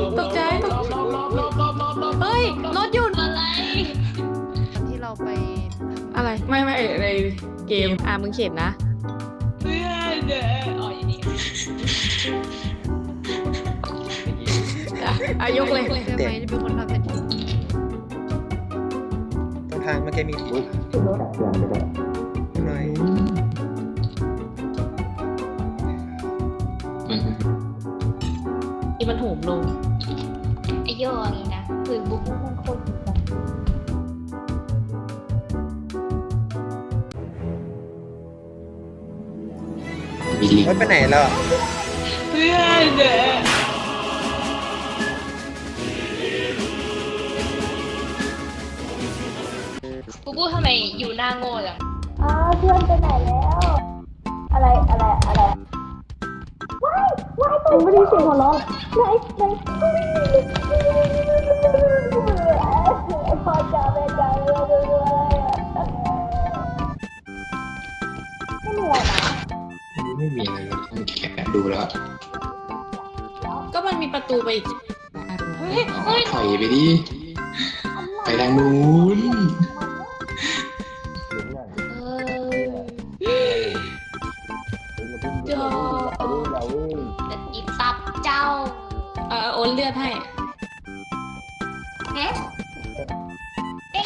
ตกใจตกใจเฮ้ยรถหยุดอะไร ที่เราไปอะไรไม่ไม่ในเกมอะมึงเข็นนะเพื่อนเด้ออ๋ออย่างนี้อะอะยกเลยใช่ไหมที่เป็นคนทำแผนที่ตรงทางเมื่อกี้มีปุ๊บ มันโหมลงไอโยอย่างนี้นะคือบุ๊กมันโคตรดีจังมีลิงรถไปไหนแล้วอะเพื่อนเด้อบุ๊กบุ๊กทำไมอยู่หน้าโง่จังอ้าวเพื่อนไปไหน ว้ายตัวไม่ได้เสียงหัวเราะไหนไหนพอจะไปใจเราดูอะไรอะไม่มีอะไรนะไม่มีอะไรเลยต้องแกะดูแล้วก็มันมีประตูไปอีกเฮ้ยเฮ้ยถอยไปดิ ไปทางนู้นเอ เออโอนเลือดให้ฮะ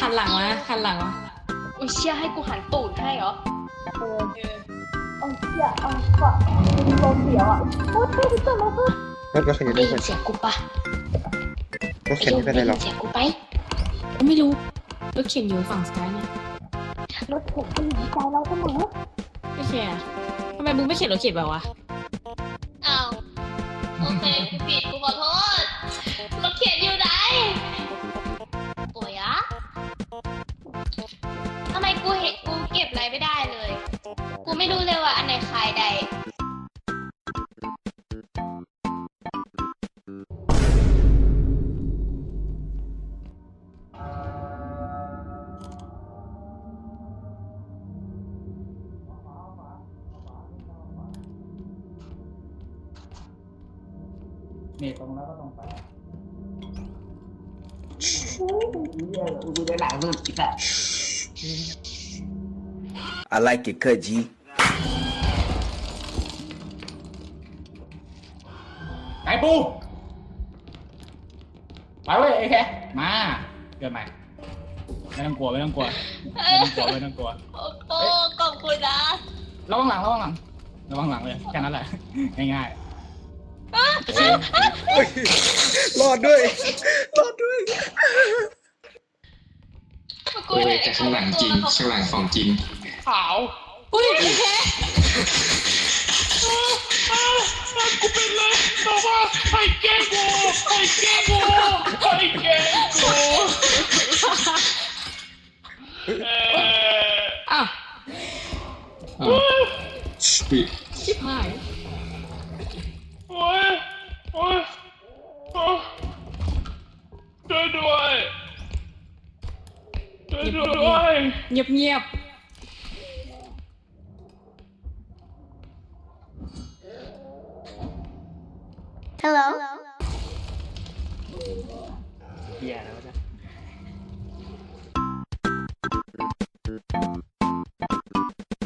หันหลังมาหันหลังมาอุ้ยเชี่ยให้กูหันตูดให้เหรอเออเอาเสียเอาฝากลมเสียวอะโอ๊ยไม่ได้ตัวมาเพื่อนรถรถคันนี้ได้ไม่ยิเป็นนเสียงกูปะรถคันนี้ไม่เป็นไรหรอก เสียงกูไปไม่รู้รถเข็นอยู่ฝั่งซ้ายเนี่ยรถเข็นเป็นหัวใจเราเสมอไม่เข็นอะทำไมมึงไม่เข็นรถเข็นแบบวะอ้าวโอเคกูผิดกูขอโท ไม่รู้เลยว่าอันไหนขายใด นี่ตรงแล้วก็ตรงไป I like it cut, G. ไอ้ปูไปเว้ยไอ้แค่มา เกิดใหม่ ไม่ต้องกลัวไม่ต้องกลัว ไม่ต้องกลัวไม่ต้องกลัว โอ้โหขอบคุณนะระวังหลังระวังหลังระวังหลังเลยแค่นั้นแหละ ง่ายรอดด้วย รอดด้วย กูเว้เห็ยนแต่ข้างหลังจริง ข้างหลังของจริง ๆขาว อุ้ยแค่ เลยบอกว่าให้แก้กูให้แก้กูให้แก้กูเอออ้าวอ้าวปิดชิบหาย โอ้ยโอ้ยโอ้ยช่วยด้วยช่วยด้วย เงียบเงียบ เฮียแล้ว